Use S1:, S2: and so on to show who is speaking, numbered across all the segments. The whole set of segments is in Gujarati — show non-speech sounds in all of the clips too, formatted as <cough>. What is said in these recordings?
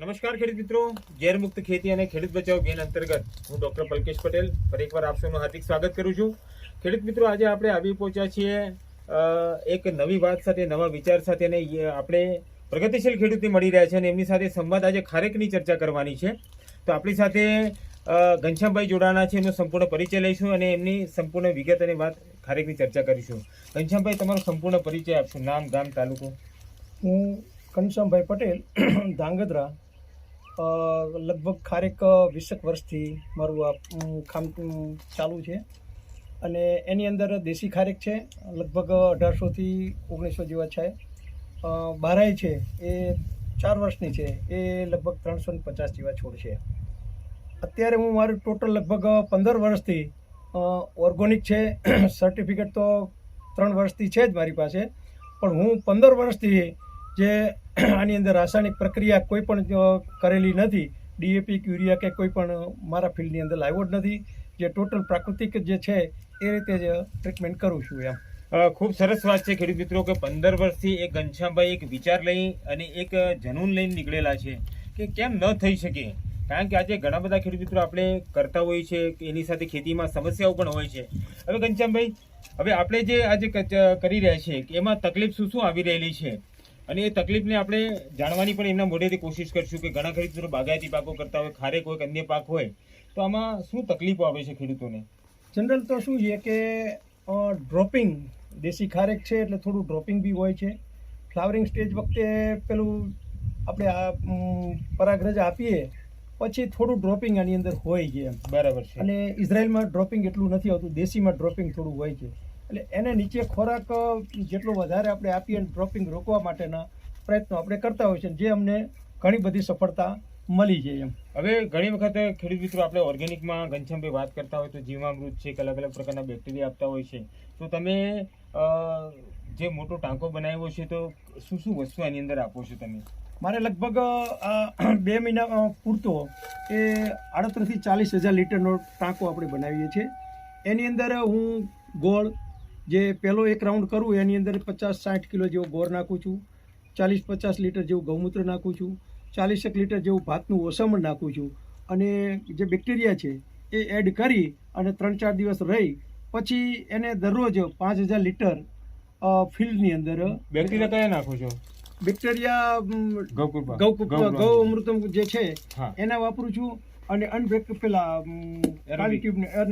S1: નમસ્કાર ખેડૂત મિત્રો. ગેરમુક્ત ખેતી અને ખેડૂત બચાવ અભિયાન અંતર્ગત હું ડોક્ટર પલકેશ પટેલ ફરી એકવાર આપ હાર્દિક સ્વાગત કરું છું. ખેડૂત મિત્રો, આજે આપણે આવી પહોંચ્યા છીએ એક નવી વાત સાથે, નવા વિચાર સાથે અને આપણે પ્રગતિશીલ ખેડૂતને મળી રહ્યા છે અને એમની સાથે સંવાદ આજે ખારેકની ચર્ચા કરવાની છે. તો આપણી સાથે ઘનશ્યામભાઈ જોડાણા છે, એમનો સંપૂર્ણ પરિચય લઈશું અને એમની સંપૂર્ણ વિગત અને વાત ખારેકની ચર્ચા કરીશું. ઘનશ્યામભાઈ, તમારો સંપૂર્ણ પરિચય આપશું, નામ, ગામ, તાલુકો.
S2: હું ઘનશ્યામભાઈ પટેલ, <coughs> ધાંગધ્રા લગભગ ખારેક વીસેક વર્ષથી મારું આ કામ ચાલુ છે. અને એની અંદર દેશી ખારેક છે, લગભગ અઢારસોથી ઓગણીસો જેવા છે. બારાય છે, એ ચાર વર્ષની છે, એ લગભગ ત્રણસો ને પચાસ જેવા છોડ છે. અત્યારે હું મારું ટોટલ લગભગ પંદર વર્ષથી ઓર્ગોનિક છે, સર્ટિફિકેટ તો ત્રણ વર્ષથી છે જ મારી પાસે. પણ હું પંદર વર્ષથી જે આની અંદર રાસાયણિક પ્રક્રિયા કોઈ પણ કરેલી નથી. ડીએપી યુરિયા કે કોઈ પણ મારા ફિલ્ડની અંદર લાવ્યો જ નથી. જે ટોટલ પ્રાકૃતિક જે છે, એ રીતે જ ટ્રીટમેન્ટ કરું છું એમ.
S1: ખૂબ સરસ વાત છે ખેડૂત મિત્રો કે પંદર વર્ષથી એક ઘનશ્યામભાઈ એક વિચાર લઈ અને એક જનૂન લઈને નીકળેલા છે કે કેમ ન થઈ શકે? કારણ કે આજે ઘણા બધા ખેડૂત મિત્રો આપણે કરતા હોઈએ છીએ કે એની સાથે ખેતીમાં સમસ્યાઓ પણ હોય છે. હવે ઘનશ્યામભાઈ, હવે આપણે જે આજે કરી રહ્યા છીએ, એમાં તકલીફ શું શું આવી રહેલી છે? અને એ તકલીફને આપણે જાણવાની પણ એમના મોઢેથી કોશિશ કરીશું કે ઘણા ખેડૂત બાગાયતી પાકો કરતા હોય ખારેક હોય અન્ય પાક હોય તો આમાં શું તકલીફો આવે છે ખેડૂતોને?
S2: જનરલ તો શું છે કે ડ્રોપિંગ દેશી ખારેક છે એટલે થોડું ડ્રોપિંગ બી હોય છે. ફ્લાવરિંગ સ્ટેજ વખતે પેલું આપણે આ પરાગરજ આપીએ પછી થોડું ડ્રોપિંગ આની અંદર હોય છે એમ.
S1: બરાબર છે.
S2: અને ઇઝરાયલમાં ડ્રોપિંગ એટલું નથી આવતું દેશીમાં ડ્રોપિંગ થોડું હોય છે. એટલે એને નીચે ખોરાક જેટલો વધારે આપણે આપીએ અને ડ્રોપિંગ રોકવા માટેના પ્રયત્નો આપણે કરતા હોય છે જે અમને ઘણી બધી સફળતા મળી જાય એમ.
S1: હવે ઘણી વખત ખેડૂત મિત્રો આપણે ઓર્ગેનિકમાં ઘનશ્યામભાઈ વાત કરતા હોય તો જીવામૃત છે કે અલગ અલગ પ્રકારના બેક્ટેરિયા આપતા હોય છે. તો તમે જે મોટો ટાંકો બનાવ્યો છે તો શું શું વસ્તુ એની અંદર આપો છો તમે?
S2: મારે લગભગ આ બે મહિના પૂરતો એ આડત્રીસથી ચાલીસ હજાર લીટરનો ટાંકો આપણે બનાવીએ છીએ. એની અંદર હું ગોળ જે પહેલો એક રાઉન્ડ કરું એની અંદર પચાસ સાઠ કિલો જેવો ગોળ નાખું છું ચાલીસ પચાસ લીટર જેવું ગૌમૂત્ર નાખું છું ચાલીસેક લીટર જેવું ભાતનું ઓસમણ નાખું છું અને જે બેક્ટેરિયા છે એ એડ કરી અને ત્રણ ચાર દિવસ રહી પછી એને દરરોજ પાંચ હજાર લીટર ફિલ્ડની અંદર
S1: બેક્ટેરિયા કયા નાખો છો?
S2: બેક્ટેરિયા ગૌ અમૃતમ જે છે એના વાપરું છું અને અનબ્રેક પેલા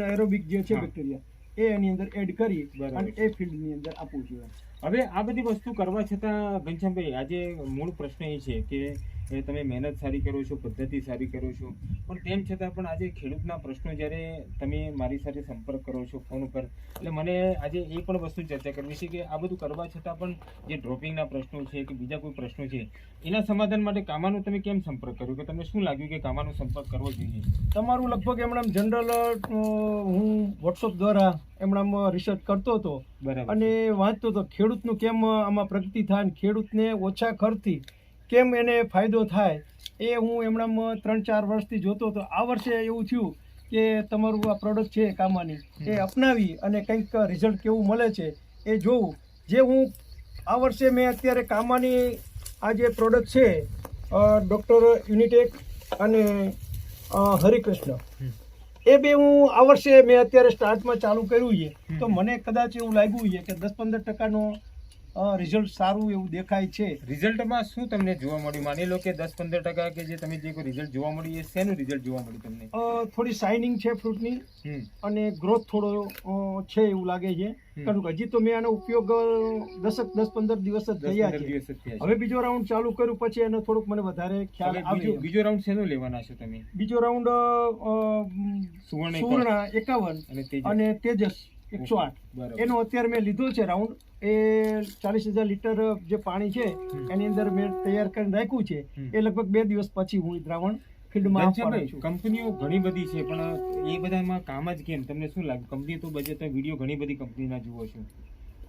S2: એરોબિક જે છે બેક્ટેરિયા એ એની અંદર એડ કરી અને એ ફિલ્ડની અંદર આપવું જોઈએ.
S1: હવે આ બધી વસ્તુ કરવા છતાં ઘનશ્યામભાઈ આજે મૂળ પ્રશ્ન એ છે કે એ તમે મહેનત સારી કરો છો પદ્ધતિ સારી કરો છો. પણ તેમ છતાં પણ આજે ખેડૂતના પ્રશ્નો જ્યારે તમે મારી સાથે સંપર્ક કરો છો ફોન ઉપર એટલે મને આજે એ પણ વસ્તુ ચર્ચા કરવી છે કે આ બધું કરવા છતાં પણ જે ડ્રોપિંગના પ્રશ્નો છે કે બીજા કોઈ પ્રશ્નો છે એના સમાધાન માટે કામાનો તમે કેમ સંપર્ક કર્યો? કે તમને શું લાગ્યું કે કામાનો સંપર્ક કરવો જોઈએ?
S2: તમારું લગભગ એમણામ જનરલ હું વોટ્સઅપ દ્વારા એમણામ રિસર્ચ કરતો હતો.
S1: બરાબર.
S2: અને વાંચતો હતો ખેડૂતનું કેમ આમાં પ્રગતિ થાય અને ખેડૂતને ઓછા ખર્ચથી કેમ એને ફાયદો થાય એ હું એમણામાં ત્રણ ચાર વર્ષથી જોતો હતો. આ વર્ષે એવું થયું કે તમારું આ પ્રોડક્ટ છે કામાની એ અપનાવી અને કંઈક રિઝલ્ટ કેવું મળે છે એ જોઉં જે હું આ વર્ષે મેં અત્યારે કામાની આ જે પ્રોડક્ટ છે ડૉક્ટર યુનિટેક અને હરિકૃષ્ણ એ બે હું આ વર્ષે મેં અત્યારે સ્ટાર્ટમાં ચાલુ કર્યું છે. તો મને કદાચ એવું લાગ્યું છે કે દસ પંદર ટકાનો રિઝલ્ટ સારું એવું દેખાય છે.
S1: રિઝલ્ટમાં શું તમને જોવા મળ્યું? માની લો કે દસ પંદર ટકા કે જે તમે જે કોઈ રિઝલ્ટ જોવા મળ્યું એ શેનું રિઝલ્ટ જોવા મળ્યું તમને?
S2: થોડી શાઇનિંગ છે ફ્રૂટની અને ગ્રોથ થોડો છે એવું લાગે છે. કારણ કે હજી તો મેં આનો ઉપયોગ દસક દસ પંદર દિવસ જ થયા છે. હવે બીજો રાઉન્ડ ચાલુ કર્યું પછી એનો થોડુંક મને વધારે ખ્યાલ આવ્યો.
S1: બીજો રાઉન્ડ શેનો લેવાના છો તમે?
S2: બીજો રાઉન્ડ
S1: સુવર્ણ
S2: એકાવન
S1: અને
S2: તેજસ. એકસો આઠ. એનો અત્યારે મેં લીધો છે રાઉન્ડ. એ ચાલીસ હજાર લીટર જે પાણી છે એની અંદર મેં તૈયાર કરીને રાખ્યું છે. એ લગભગ બે દિવસ પછી હું દ્રાવણ ફિલ્ડમાં
S1: કંપનીઓ ઘણી બધી છે પણ એ બધામાં કામ જ કેમ? તમને શું લાગે? કંપની તો બજેટ વીડિયો ઘણી બધી કંપનીના જુઓ છો.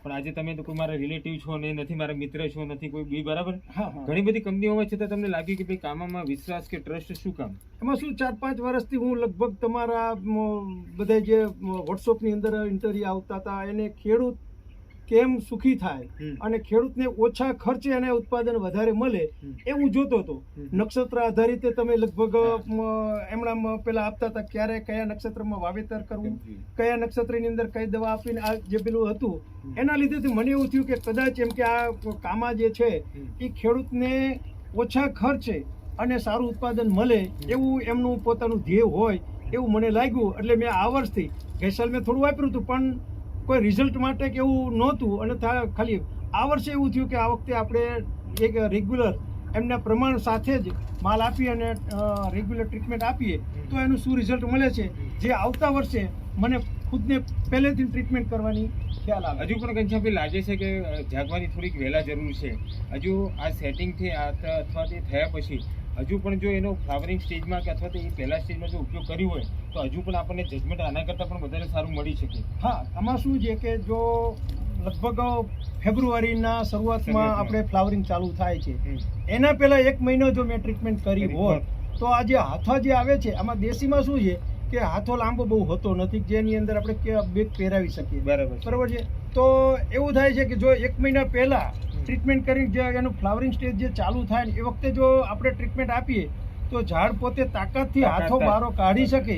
S1: પણ આજે તમે તો કોઈ મારા રિલેટિવ છો ને નથી મારા મિત્ર છો નથી કોઈ બી બરાબર? ઘણી બધી કંપનીઓ હોય છતાં તમને લાગ્યું કે ભાઈ કામમાં વિશ્વાસ કે ટ્રસ્ટ શું કામ?
S2: એમાં શું ચાર પાંચ વર્ષથી હું લગભગ તમારા બધા જે વોટ્સઅપની અંદર ઇન્ટરવ્યુ આવતા હતા એને ખેડૂત કેમ સુખી થાય અને ખેડૂતને ઓછા ખર્ચે અને ઉત્પાદન વધારે મળે
S1: એવું
S2: એ હું જોતો હતો. નક્ષત્ર આધારિત તમે લગભગ એમણા પેલા આપતા હતા ક્યારે કયા નક્ષત્રમાં વાવેતર કરવું કયા નક્ષત્રની અંદર કઈ દવા આપીને આ જે પેલું હતું એના લીધેથી મને એવું થયું કે કદાચ એમ કે આ કામા જે છે એ ખેડૂતને ઓછા ખર્ચે અને સારું ઉત્પાદન મળે એવું એમનું પોતાનું ધ્યેય હોય એવું મને લાગ્યું. એટલે મેં આ વર્ષથી ગઈ સાલ મેં થોડું વાપર્યું હતું પણ કોઈ રિઝલ્ટ માટે કે એવું નહોતું અને ખાલી આ વર્ષે એવું થયું કે આ વખતે આપણે એક રેગ્યુલર એમના પ્રમાણ સાથે જ માલ આપી અને રેગ્યુલર ટ્રીટમેન્ટ આપીએ, તો એનું શું રિઝલ્ટ મળે છે? જે આવતા વર્ષે મને ખુદને પહેલેથી ટ્રીટમેન્ટ કરવાની ખ્યાલ આવે.
S1: હજુ પણ ઘનશ્યામભાઈ લાગે છે કે જાગવાની થોડીક વહેલા જરૂર છે? હજુ આ સેટિંગથી અથવા તે થયા પછી હજુ પણ જો એનો ફ્લાવરિંગ સ્ટેજમાં કે અથવા તો એ પહેલા સ્ટેજમાં જો ઉપયોગ કર્યો હોય તો હજુ પણ આપણને જજમેન્ટ આના કરતાં પણ વધારે સારું મળી શકે.
S2: હા આમાં શું છે કે જો લગભગ ફેબ્રુઆરીના શરૂઆતમાં. આપણે ફ્લાવરિંગ ચાલુ થાય છે. એના પહેલાં એક મહિનો જો મેં ટ્રીટમેન્ટ કરી
S1: હોય
S2: હોત તો આ જે હાથા જે આવે છે આમાં દેશીમાં શું છે કે હાથો લાંબો બહુ હોતો નથી જેની અંદર આપણે બેગ પહેરાવી શકીએ.
S1: બરાબર
S2: બરાબર છે? તો એવું થાય છે કે જો એક મહિના પહેલા ટ્રીટમેન્ટ કરી જે એનું ફ્લાવરિંગ સ્ટેજ જે ચાલુ થાય ને એ વખતે જો આપણે ટ્રીટમેન્ટ આપીએ તો ઝાડ પોતે તાકાતથી હાથો. બારો કાઢી શકે.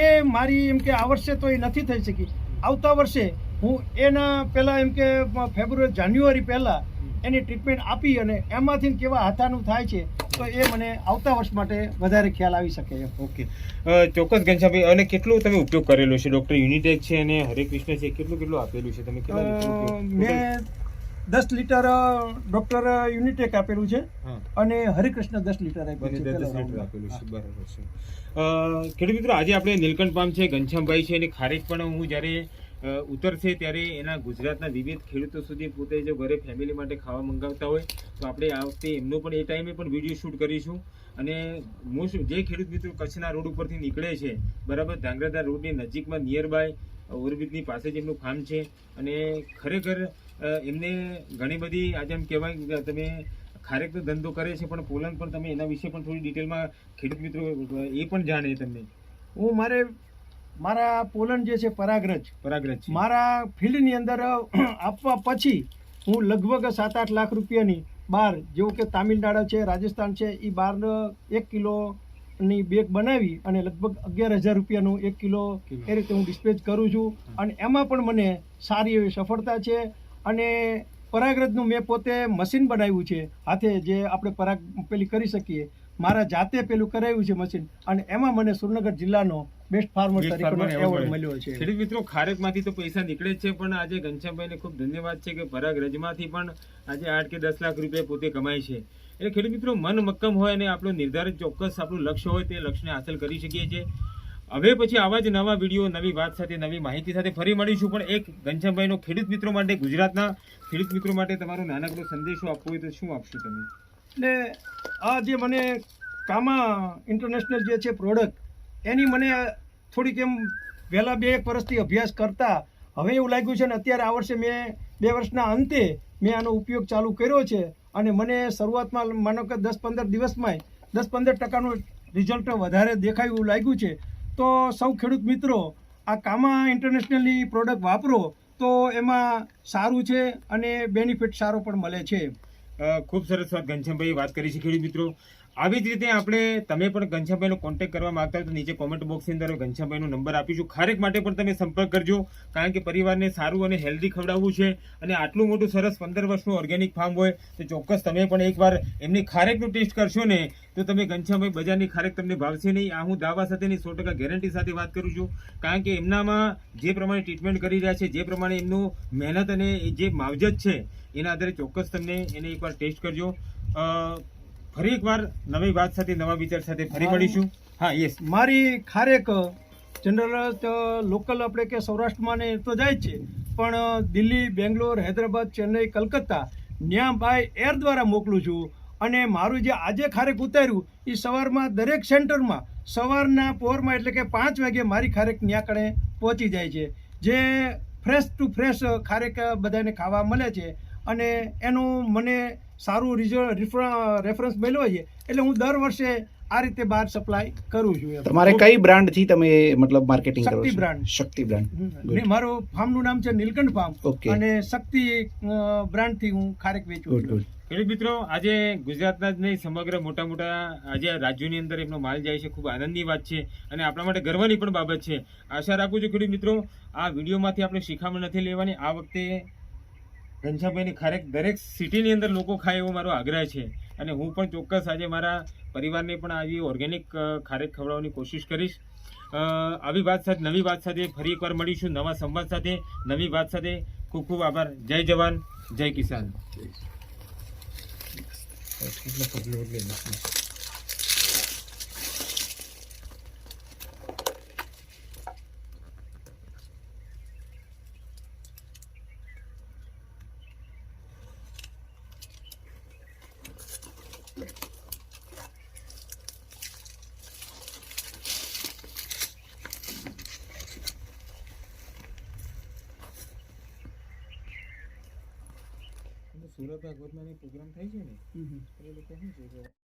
S2: એ મારી એમ કે આ વર્ષે તો એ નથી થઈ શકી. આવતા વર્ષે હું એના પહેલાં એમ કે ફેબ્રુઆરી જાન્યુઆરી પહેલાં એની ટ્રીટમેન્ટ આપી અને એમાંથી કેવા હાથાનું થાય છે તો એ મને આવતા વર્ષ માટે વધારે ખ્યાલ આવી શકે એમ.
S1: ઓકે. ચોક્કસ ઘનશ્યામભાઈ અને કેટલું તમે ઉપયોગ કરેલો છે? ડૉક્ટર યુનિટેક છે અને હરે કૃષ્ણ છે કેટલું કેટલું આપેલું છે? તમે?
S2: મેં દસ લીટર ડોક્ટર યુનિટેક આપેલું છે અને હરિકૃષ્ણ દસ લીટર.
S1: આપેલું છે. બરાબર છે. ખેડૂત મિત્રો આજે આપણે નીલકંઠ પામ છે ઘનશ્યામભાઈ છે અને ખારેક પણ હું જ્યારે ઉતરશે ત્યારે એના ગુજરાતના વિવિધ ખેડૂતો સુધી પોતે જો ઘરે ફેમિલી માટે ખાવા મંગાવતા હોય તો આપણે આ વખતે એમનો પણ એ ટાઈમે પણ વીડિયો શૂટ કરીશું. અને મોસ્ટ જે ખેડૂત મિત્રો કચ્છના રોડ ઉપરથી નીકળે છે બરાબર ધાંગધ્રા રોડની નજીકમાં નિયર બાય ઓવરબ્રિજની પાસે જ એમનું ફાર્મ છે. અને ખરેખર એમને ઘણી બધી આજે એમ કહેવાય કે તમે ખારેકનો ધંધો કરે છે પણ પોલન પણ તમે એના વિશે પણ થોડી ડિટેલમાં ખેડૂત મિત્રો એ પણ જાણે તમને.
S2: હું મારે મારા પોલન જે છે પરાગરજ.
S1: પરાગ્રજ
S2: મારા ફિલ્ડની અંદર આપવા પછી હું લગભગ સાત આઠ લાખ રૂપિયાની બહાર જેવું કે તામિલનાડુ છે રાજસ્થાન છે એ બહાર એક કિલોની બેગ બનાવી અને લગભગ અગિયાર હજાર રૂપિયાનું એક કિલો
S1: કિલો.
S2: એ રીતે હું ડિસ્પેચ કરું છું. અને એમાં પણ મને સારી એવી સફળતા છે અને પરાગરજનું મેં પોતે મશીન બનાવ્યું છે હાથે જે આપણે પરાગ પેલી કરી શકીએ. મારા જાતે પેલું કરાવ્યું છે મશીન અને એમાં મને સુરનગર જિલ્લાનો બેસ્ટ ફાર્મર તરીકેનો એવોર્ડ
S1: મળ્યો.
S2: મળ્યો છે.
S1: ખેડૂત મિત્રો ખારેકમાંથી તો પૈસા નીકળે છે પણ આજે ઘનશ્યામભાઈને ખૂબ ધન્યવાદ છે કે પરાગરજમાંથી પણ આજે આઠ કે દસ લાખ રૂપિયા પોતે કમાય છે. એટલે ખેડૂત મિત્રો મન મક્કમ હોય અને આપણું નિર્ધારિત ચોક્કસ આપણું લક્ષ્ય હોય તે લક્ષ્યને હાંસલ કરી શકીએ છીએ. હવે પછી આવા જ નવા વીડિયો, નવી વાત સાથે, નવી માહિતી સાથે ફરી મળીશું. પણ એક ઘનશ્યામભાઈનો ખેડૂત મિત્રો માટે, ગુજરાતના ખેડૂત મિત્રો માટે તમારો નાનકડો સંદેશો આપવો હોય તો શું આપશો તમે?
S2: એટલે આ જે મને કામા ઇન્ટરનેશનલ જે છે પ્રોડક્ટ, એની મને થોડીક એમ પહેલાં બે એક વર્ષથી અભ્યાસ કરતા હવે એવું લાગ્યું છે ને અત્યારે આ વર્ષે મેં બે વર્ષના અંતે મેં આનો ઉપયોગ ચાલુ કર્યો છે અને મને શરૂઆતમાં માનો કે દસ પંદર દિવસમાં દસ પંદર ટકાનું રિઝલ્ટ વધારે દેખાયું એવું લાગ્યું છે. તો સૌ ખેડૂત મિત્રો, આ કામા ઇન્ટરનેશનલની પ્રોડક્ટ વાપરો તો એમાં સારું છે અને બેનિફિટ સારો પણ મળે છે.
S1: ખૂબ સરસ વાત ઘનશ્યામભાઈ વાત કરી છે ખેડૂત મિત્રો. આવી જ રીતે આપણે તમે પણ ઘનશ્યામભાઈનો કોન્ટેક્ટ કરવા માંગતા હોય તો નીચે કોમેન્ટ બોક્સની અંદર ઘનશ્યામભાઈનો નંબર આપીશું. ખારેક માટે પણ તમે સંપર્ક કરજો, કારણ કે પરિવારને સારું અને હેલ્ધી ખવડાવવું છે અને આટલું મોટું સરસ પંદર વર્ષનું ઓર્ગેનિક ફાર્મ હોય, તો ચોક્કસ તમે પણ એકવાર એમની ખારેકનું ટેસ્ટ કરશો ને, તો તમે ઘનશ્યામભાઈ બજારની ખારેક તમને ભાવશે નહીં. આ હું દાવા સાથેની સો ટકા ગેરંટી સાથે વાત કરું છું, કારણ કે એમનામાં જે પ્રમાણે ટ્રીટમેન્ટ કરી રહ્યા છે, જે પ્રમાણે એમનું મહેનત અને જે માવજત છે, એના આધારે ચોક્કસ તમને એને એકવાર ટેસ્ટ કરજો. ફરી એકવાર નવી વાત સાથે નવા વિચાર સાથે ફરી મળીશું. હા યસ
S2: મારી ખારેક જનરલ લોકલ આપણે કે સૌરાષ્ટ્રમાં ને તો જાય જ છે. પણ દિલ્હી બેંગ્લોર હૈદરાબાદ ચેન્નઈ કલકત્તા ત્યાં બાય એર દ્વારા મોકલું છું. અને મારું જે આજે ખારેક ઉતાર્યું એ સવારમાં દરેક સેન્ટરમાં સવારના પોરમાં એટલે કે પાંચ વાગે મારી ખારેક ત્યાં કણે પહોંચી જાય છે. જે ફ્રેશ ટુ ફ્રેશ ખારેક બધાને ખાવા મળે છે. અને એનું મને સારું રિઝલ્ટ રેફરન્સ મળ્યો છે એટલે હું દર વર્ષે આ રીતે બહાર સપ્લાય કરું છું.
S3: તમારે કઈ બ્રાન્ડથી તમે મતલબ માર્કેટિંગ કરો
S2: શક્તિ બ્રાન્ડ.
S3: શક્તિ બ્રાન્ડ.
S2: મારું ફાર્મનું નામ છે નીલકંઠ ફાર્મ. અને શક્તિ બ્રાન્ડથી હું ખારેક વેચું છું.
S1: ખેડૂત મિત્રો આજે ગુજરાતના જ નહીં સમગ્ર મોટા મોટા આજે રાજ્યોની અંદર એમનો માલ જાય છે ખૂબ આનંદની વાત છે અને આપણા માટે ગર્વની પણ બાબત છે. આશા રાખું છું ખેડૂત મિત્રો આ વિડીયોમાંથી આપણે શિખામણ નથી લેવાની. આ વખતે ઘનશ્યામભાઈની ખારેક દરેક સિટીની અંદર લોકો ખાય એવો મારો આગ્રહ છે. અને હું પણ ચોક્કસ આજે મારા પરિવારને પણ આવી ઓર્ગેનિક ખારેક ખવડાવવાની કોશિશ કરીશ. આવી વાત સાથે, નવી વાત સાથે ફરી એકવાર મળીશું નવા સંવાદ સાથે. નવી વાત સાથે ખૂબ ખૂબ આભાર. જય જવાન જય કિસાન. સુરત ભાગવતમાં પ્રોગ્રામ થાય છે ને. એ લોકો શું છે